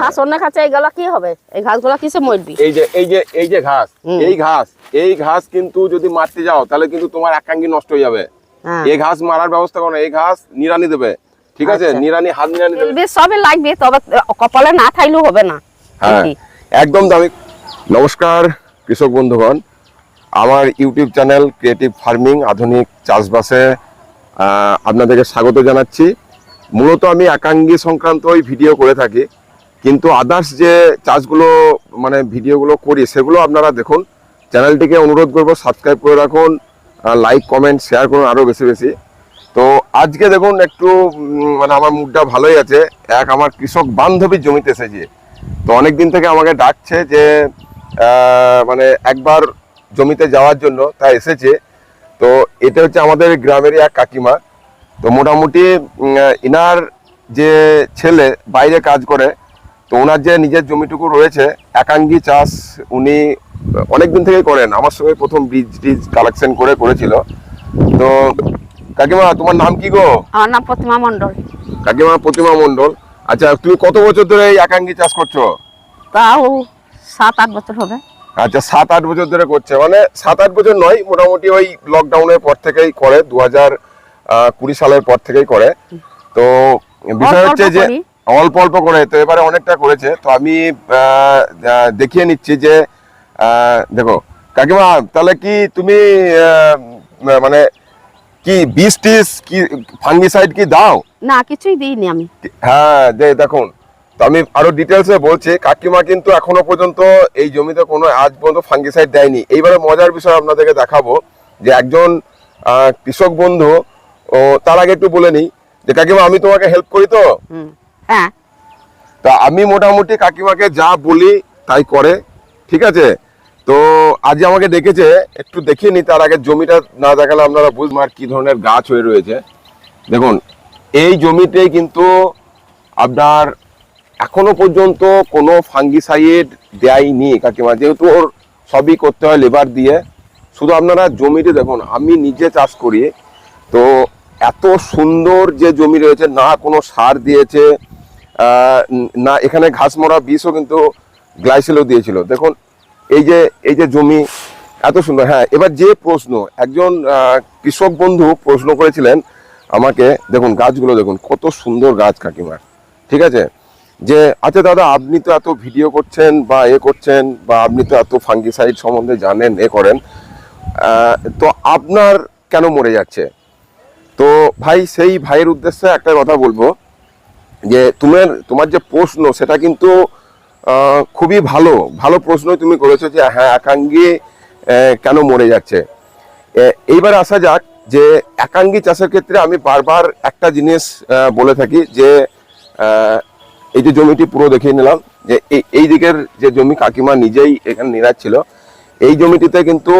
ঘাস অন্য খাচ্ছে এইগুলা কি হবে? এই ঘাসগুলো কিসে মরবি? এই যে এই যে এই যে ঘাস এই ঘাস এই ঘাস কিন্তু যদি মারতে যাও তাহলে কিন্তু তোমার একাঙ্গি নষ্ট হয়ে যাবে। হ্যাঁ। এই ঘাস মারার ব্যবস্থা করো এই ঘাস নিরানি দেবে ঠিক আছে? আচ্ছা। নিরানি হাত নিরানি দেবে। লাগবে তবে কপালে না থাইলেও হবে না হ্যাঁ। একদম দামি। নমস্কার কৃষক বন্ধুগণ। আমার ইউটিউব চ্যানেল ক্রিয়েটিভ ফার্মিং আধুনিক চাষবাসে আপনাদেরকে স্বাগত জানাচ্ছি। মূলত আমি একাঙ্গি সংক্রান্ত ওই ভিডিও করে থাকি। কিন্তু আদার্স যে চাষগুলো মানে ভিডিওগুলো করি, সেগুলো আপনারা দেখুন। চ্যানেলটিকে অনুরোধ করব সাবস্ক্রাইব করে রাখুন লাইক কমেন্ট শেয়ার করুন আরও বেশি বেশি। তো আজকে দেখুন একটু মানে আমার মুডটা ভালোই আছে। এক আমার কৃষক বান্ধবীর জমিতে এসেছি। তো অনেক দিন থেকে আমাকে ডাকছে যে মানে একবার জমিতে যাওয়ার জন্য তা এসেছে। তো এটা হচ্ছে আমাদের গ্রামেরই এক কাকিমা। তো মোটামুটি ইনার যে ছেলে বাইরে কাজ করে তো ওনার যে নিজের জমিটুকু রয়েছে একাঙ্গি চাষ উনি অনেক দিন থেকেই করেন। আমার সঙ্গে প্রথম বীজ টিজ কালেকশন করে করেছিল। তো কাকিমা তোমার নাম কি গো? আমার নাম প্রতিমা মন্ডল কাকিমা প্রতিমা মণ্ডল। আচ্ছা তুমি কত বছর ধরে এই একাঙ্গি চাষ করছ? তাও সাত আট বছর হবে। আচ্ছা সাত আট বছর ধরে করছে। মানে সাত আট বছর নয় মোটামুটি ওই লকডাউনের পর থেকেই করে দু হাজার কুড়ি সালের পর থেকেই করে। তো বিষয় হচ্ছে যে। অল্প অল্প করে তো এবারে অনেকটা করেছে। তো আমি দেখিয়ে নিচ্ছি যে দেখো কাকিমা তাহলে কি তুমি মানে কি বীজ টিস কি ফাঙ্গিসাইড কি দাও? না কিছুই দিইনি আমি। হ্যাঁ দে দেখুন। তো আমি আরও ডিটেলসে বলছি কাকিমা কিন্তু এখনও পর্যন্ত এই জমিতে কোনো আজ পর্যন্ত ফাঙ্গিসাইড দেয়নি। এইবারে মজার বিষয় আপনাদেরকে দেখাবো যে একজন কৃষক বন্ধু ও তার আগে একটু বলে নিই যে কাকিমা আমি তোমাকে হেল্প করি তো? হ্যাঁ। তা আমি মোটামুটি কাকিমাকে যা বলি তাই করে, ঠিক আছে? তো আজ আমাকে ডেকেছে, একটু দেখিয়ে নি, তার আগে জমিটা না দেখালে আপনারা বুঝবেন আর কি ধরনের গাছ হয়ে রয়েছে। দেখুন, এই জমিতে কিন্তু আপনার এখনও পর্যন্ত কোনো ফাঙ্গিসাইড দেয়নি কাকিমা। যেহেতু ওর সবই করতে হয় লেবার দিয়ে। শুধু আপনারা জমিতে দেখুন, আমি নিজে চাষ করি। তো এত সুন্দর যে জমি রয়েছে, না কোনো সার দিয়েছে না, এখানে ঘাস মরা বিষও কিন্তু গ্লাইসেলও দিয়েছিল। দেখুন, এই যে এই যে জমি, এত সুন্দর। হ্যাঁ এবার যে প্রশ্ন, একজন কৃষক বন্ধু প্রশ্ন করেছিলেন আমাকে, দেখুন, গাছগুলো দেখুন, কত সুন্দর গাছ কাকিমার ঠিক আছে? যে আচ্ছা দাদা, আপনি তো এত ভিডিও করছেন বা এ করছেন, বা আপনি তো এত ফাঙ্গিসাইড সম্বন্ধে জানেন, এ করেন তো আপনার কেন মরে যাচ্ছে? তো ভাই, সেই ভাইয়ের উদ্দেশ্যে একটা কথা বলব। যে তোমার তোমার যে প্রশ্ন, সেটা কিন্তু খুবই ভালো ভালো প্রশ্নই তুমি করেছ যে হ্যাঁ একাঙ্গি কেন মরে যাচ্ছে? এইবার আসা যাক যে, একাঙ্গি চাষের ক্ষেত্রে আমি বারবার একটা জিনিস বলে থাকি যে এই যে জমিটি পুরো দেখিয়ে নিলাম, যে এই দিকের যে জমি কাকিমা নিজেই এখানে নিরাজ ছিল, এই জমিটিতে কিন্তু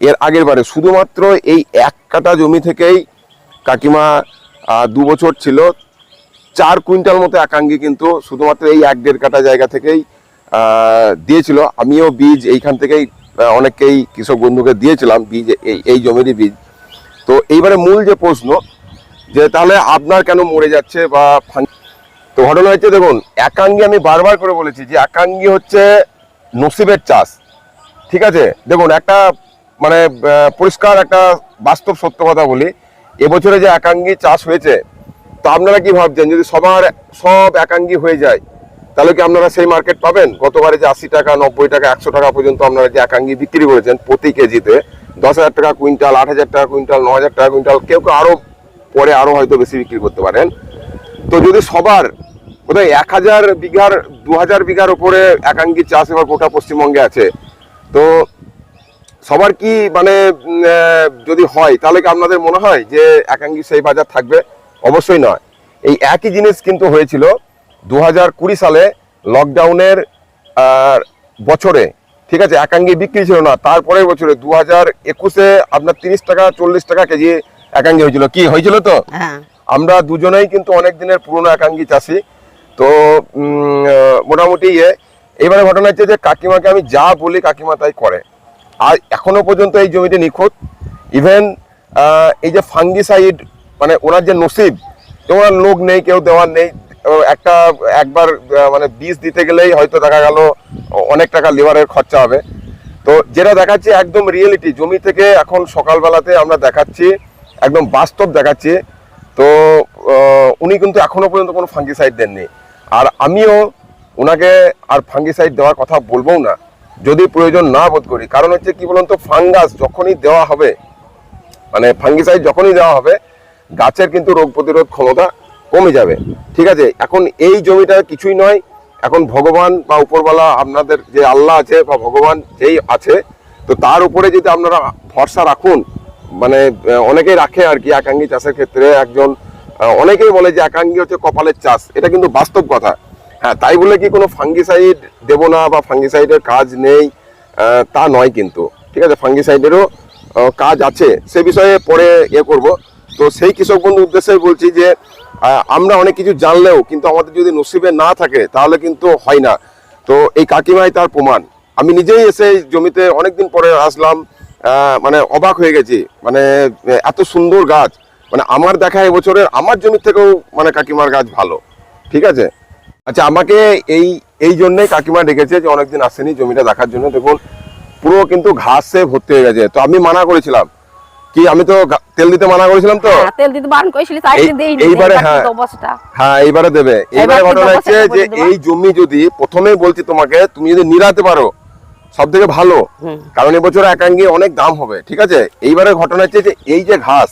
এর আগের বারে শুধুমাত্র এই এক কাটা জমি থেকেই কাকিমা দু বছর ছিল চার কুইন্টাল মতো একাঙ্গি কিন্তু শুধুমাত্র এই এক দেড় কাটা জায়গা থেকেই দিয়েছিল। আমিও বীজ এইখান থেকেই অনেককেই কৃষক বন্ধুকে দিয়েছিলাম বীজ, এই এই জমিরই বীজ। তো এইবারে মূল যে প্রশ্ন, যে তাহলে আপনার কেন মরে যাচ্ছে বা তো ঘটনা হচ্ছে দেখুন, একাঙ্গি আমি বারবার করে বলেছি যে একাঙ্গি হচ্ছে নসিবের চাষ। ঠিক আছে? দেখুন, একটা মানে পরিষ্কার একটা বাস্তব সত্য কথা বলি। এবছরে যে একাঙ্গি চাষ হয়েছে তো আপনারা কি ভাবছেন? যদি সবার, সব একাঙ্গি হয়ে যায়, তাহলে কি আপনারা সেই মার্কেট পাবেন? গতবারে যে আশি টাকা, নব্বই টাকা, একশো টাকা পর্যন্ত আপনারা যে একাঙ্গি বিক্রি করেছেন প্রতি কেজিতে, দশ হাজার টাকা কুইন্টাল, আট হাজার টাকা কুইন্টাল, ন হাজার টাকা কুইন্টাল, কেউ কেউ আরও পরে আরও হয়তো বেশি বিক্রি করতে পারেন। তো যদি সবার, বোধহয় এক হাজার বিঘার, দু হাজার বিঘার ওপরে একাঙ্গি চাষ এবার গোটা পশ্চিমবঙ্গে আছে, তো সবার কি মানে যদি হয়, তাহলে কি আপনাদের মনে হয় যে একাঙ্গি সেই বাজার থাকবে? অবশ্যই নয়। এই একই জিনিস কিন্তু হয়েছিল দু হাজার কুড়ি সালে লকডাউনের বছরে। ঠিক আছে একাঙ্গি বিক্রি ছিল না তারপরের বছরে দু হাজার একুশে আপনার তিরিশ টাকা চল্লিশ টাকা কেজি একাঙ্গি হয়েছিল। কি হয়েছিল তো? হ্যাঁ। আমরা দুজনেই কিন্তু অনেক দিনের পুরনো একাঙ্গি চাষি। তো মোটামুটি ইয়ে। এবারে ঘটনা হচ্ছে যে কাকিমাকে আমি যা বলি কাকিমা তাই করে। আর এখনও পর্যন্ত এই জমিটি নিখুঁত। ইভেন এই যে ফাঙ্গিসাইড মানে ওনার যে নসিব ওনার লোক নেই, কেউ দেওয়ার নেই একটা, একবার মানে বীজ দিতে গেলেই হয়তো দেখা গেল অনেক টাকা লেবারের খরচা হবে। তো যেটা দেখাচ্ছি একদম রিয়েলিটি জমি থেকে এখন সকালবেলাতে আমরা দেখাচ্ছি, একদম বাস্তব দেখাচ্ছি। তো উনি কিন্তু এখনও পর্যন্ত কোনো ফাঙ্গিসাইড দেননি। আর আমিও ওনাকে আর ফাঙ্গিসাইড দেওয়ার কথা বলব না, যদি প্রয়োজন না বোধ করি। কারণ হচ্ছে কি বলুন তো ফাঙ্গাস যখনই দেওয়া হবে মানে ফাঙ্গিসাইড যখনই দেওয়া হবে গাছের কিন্তু রোগ প্রতিরোধ ক্ষমতা কমে যাবে। ঠিক আছে? এখন এই জমিটা কিছুই নয়। এখন ভগবান বা উপরওয়ালা আপনাদের যে আল্লাহ আছে বা ভগবান যেই আছে, তো তার উপরে যদি আপনারা ভরসা রাখুন মানে অনেকেই রাখে আর কি একাঙ্গি চাষের ক্ষেত্রে একজন অনেকেই বলে যে একাঙ্গি হচ্ছে কপালের চাষ। এটা কিন্তু বাস্তব কথা। হ্যাঁ তাই বলে কি কোনো ফাঙ্গিসাইড দেবো না বা ফাঙ্গিসাইডের কাজ নেই তা নয় কিন্তু। ঠিক আছে? ফাঙ্গিসাইডেরও কাজ আছে। সে বিষয়ে পরে ইয়ে করব। তো সেই কৃষক বন্ধু উদ্দেশ্যে বলছি যে আমরা অনেক কিছু জানলেও কিন্তু আমাদের যদি নসিবে না থাকে, তাহলে কিন্তু হয় না। তো এই কাকিমাই তার প্রমাণ। আমি নিজেই এসে জমিতে অনেকদিন পরে আসলাম মানে অবাক হয়ে গেছি। মানে এত সুন্দর গাছ। মানে আমার দেখা এবছরের আমার জমির থেকেও মানে কাকিমার গাছ ভালো। ঠিক আছে? আচ্ছা আমাকে এই এই জন্যই কাকিমা ডেকেছে যে অনেকদিন আসেনি জমিটা দেখার জন্য। দেখুন, পুরো কিন্তু ঘাসে ভর্তি হয়ে গেছে। তো আমি মানা করেছিলাম কি আমি তো তেল দিতে মানা করেছিলাম তো? হ্যাঁ, তেল দিতে বারণ করেছিলি তাই দেই এইবারে হ্যাঁ। অবস্থা হ্যাঁ এইবারে দেবে। এইবারে ঘটনা হচ্ছে যে এই জমি যদি প্রথমেই বলছি তোমাকে তুমি যদি নিরাতে পারো সব থেকে ভালো কারণ এবছর একাঙ্গি অনেক দাম হবে ঠিক আছে? এইবারে ঘটনা হচ্ছে যে এই যে ঘাস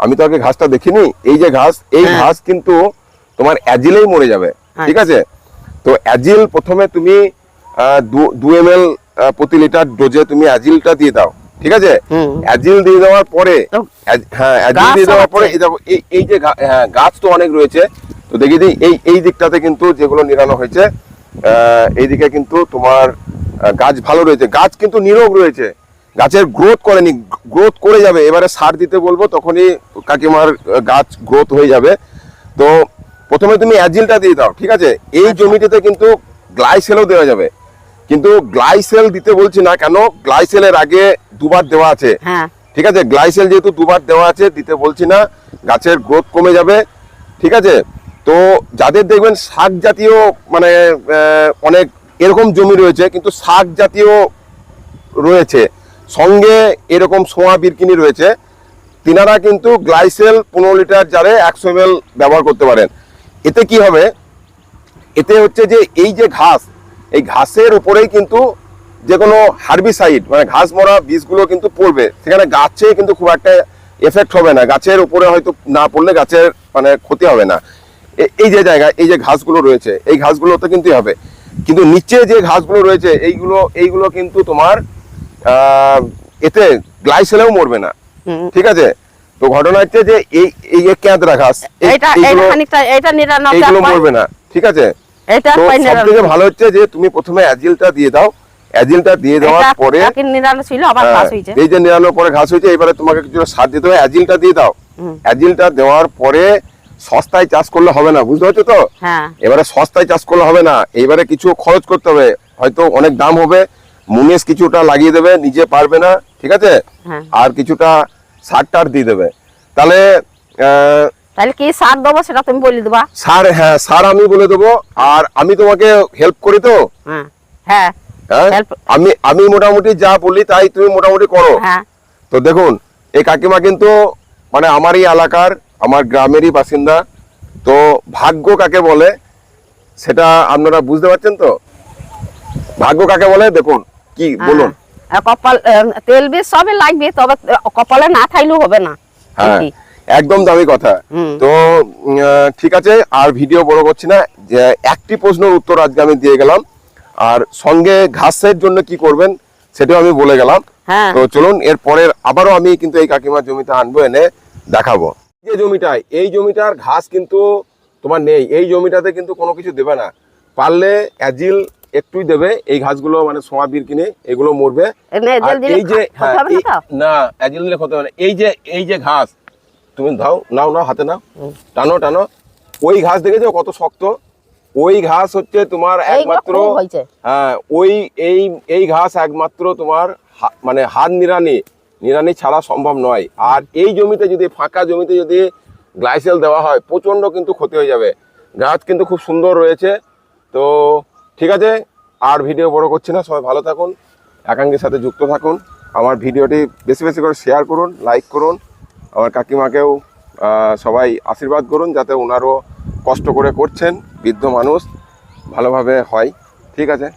আমি তো আগে ঘাসটা দেখিনি এই যে ঘাস এই হ্যাঁ। ঘাস কিন্তু তোমার অ্যাজিলেই মরে যাবে ঠিক আছে? তো অ্যাজিল প্রথমে তুমি দু এম এল প্রতি লিটার ডোজে তুমি অ্যাজিলটা দিয়ে দাও। ঠিক আছে? অ্যাজিল দিয়ে দেওয়ার পরে হ্যাঁ অ্যাজিল দিয়ে দেওয়ার পরে এই যে হ্যাঁ, গাছ তো অনেক রয়েছে। তো দেখি দিই এই এই দিকটাতে কিন্তু যেগুলো নিরানো হয়েছে এইদিকে কিন্তু তোমার গাছ ভালো রয়েছে। গাছ কিন্তু নিরোগ রয়েছে। গাছের গ্রোথ করেনি গ্রোথ করে যাবে। এবারে সার দিতে বলব তখনই কাকিমার গাছ গ্রোথ হয়ে যাবে। তো প্রথমে তুমি অ্যাজিলটা দিয়ে দাও ঠিক আছে? এই জমিটিতে কিন্তু গ্লাইসেলও দেওয়া যাবে। কিন্তু গ্লাইসেল দিতে বলছি না কেন? গ্লাইসেলের আগে দুবার দেওয়া আছে। হ্যাঁ। ঠিক আছে? গ্লাইসেল যেহেতু দুবার দেওয়া আছে দিতে বলছি না গাছের গ্রোথ কমে যাবে। ঠিক আছে? তো যাদের দেখবেন শাক জাতীয় মানে অনেক এরকম জমি রয়েছে কিন্তু শাক জাতীয় রয়েছে। সঙ্গে এরকম সোয়া বিরকিনি রয়েছে। তিনারা কিন্তু গ্লাইসেল পনেরো লিটার জারে একশো এম ব্যবহার করতে পারেন। এতে কি হবে? এতে হচ্ছে যে এই যে ঘাস এই ঘাসের উপরেই কিন্তু যে কোনো হার্বিসাইড মানে ঘাস মরা বীজগুলো কিন্তু পড়বে। সেখানে গাছে কিন্তু খুব একটা এফেক্ট হবে না। গাছের উপরে হয়তো না পড়লে গাছের মানে ক্ষতি হবে না। এই যে জায়গায় এই যে ঘাসগুলো রয়েছে এই ঘাসগুলোতে কিন্তু হবে। কিন্তু নিচে যে ঘাসগুলো রয়েছে এইগুলো এইগুলো কিন্তু তোমার আহ, এতে গ্লাইসেলেও মরবে না। ঠিক আছে? তো ঘটনা হচ্ছে যে এই এই যে ক্যাঁদরা ঘাস এইগুলো। মরবে না। ঠিক আছে? এটা তো পাই সব নিরানো থেকে ভালো হচ্ছে যে তুমি প্রথমে অ্যাজিলটা দিয়ে দাও। অ্যাজিলটা দিয়ে দেওয়ার পরে নিরানো ছিল আবার হ্যাঁ, ঘাস হয়েছে। এই যে নিরানোর পরে ঘাস হয়েছে এবারে তোমাকে কিছু সার দিতে হবে অ্যাজিলটা দিয়ে দাও। অ্যাজিলটা দেওয়ার পরে সস্তায় চাষ করলে হবে না বুঝতে পারছ তো? হ্যাঁ। এবারে সস্তায় চাষ করলে হবে না এইবারে কিছু খরচ করতে হবে হয়তো অনেক দাম হবে মুনিশ কিছুটা লাগিয়ে দেবে নিজে পারবে না ঠিক আছে? হ্যাঁ। আর কিছুটা সার টার দিয়ে দেবে। তাহলে আহ, তাহলে কি সার দেবো সেটা তুমি বলে দেবা? সার হ্যাঁ সার আমি বলে দেবো। আর আমি তোমাকে হেল্প করি তো? হ্যাঁ। হ্যাঁ? আমি আমি মোটামুটি যা বলি তাই তুমি মোটামুটি করো। হ্যাঁ। তো দেখুন এই কাকিমা কিন্তু মানে আমারই এলাকার আমার গ্রামেরই বাসিন্দা। তো ভাগ্য কাকে বলে সেটা আপনারা বুঝতে পারছেন তো? ভাগ্য কাকে বলে? দেখুন কি বলুন। হ্যাঁ। কপাল তেল বীজ সবই লাগবে তবে কপালে না থাইলেও হবে না। হ্যাঁ? একদম দামি কথা। তো ঠিক আছে আর ভিডিও বড় করছি না যে একটি প্রশ্নের উত্তর আজকে আমি দিয়ে গেলাম। আর সঙ্গে ঘাসের জন্য কি করবেন সেটাও আমি বলে গেলাম। হ্যাঁ। তো চলুন এর পরের আবারও আমি কিন্তু এই কাকিমার জমিতে আনব এনে দেখাবো। যে জমিটায় এই জমিটার ঘাস কিন্তু তোমার নেই এই জমিটাতে কিন্তু কোনো কিছু দেবে না। পারলে অ্যাজিল একটুই দেবে এই ঘাসগুলো মানে সোয়াবির কিনে এগুলো মরবে। এই যে হ্যাঁ? না অ্যাজিল দিলে ক্ষতি হবে না। এই যে এই যে ঘাস তুমি দাও নাও নাও হাতে নাও। টানো টানো। ওই ঘাস দেখেছ কত শক্ত? ওই ঘাস হচ্ছে তোমার একমাত্র হ্যাঁ ওই এই এই ঘাস একমাত্র তোমার মানে হাত নিরানি নিরানি ছাড়া সম্ভব নয়। আর এই জমিতে যদি ফাঁকা জমিতে যদি গ্লাইসেল দেওয়া হয় প্রচণ্ড কিন্তু ক্ষতি হয়ে যাবে। গাছ কিন্তু খুব সুন্দর রয়েছে। তো ঠিক আছে আর ভিডিও বড় করছি না সবাই ভালো থাকুন। একাঙ্গের সাথে যুক্ত থাকুন। আমার ভিডিওটি বেশি বেশি করে শেয়ার করুন লাইক করুন। আমার কাকিমাকেও সবাই আশীর্বাদ করুন যাতে ওনারও কষ্ট করে করছেন, বৃদ্ধ মানুষ ভালোভাবে হয়। ঠিক আছে?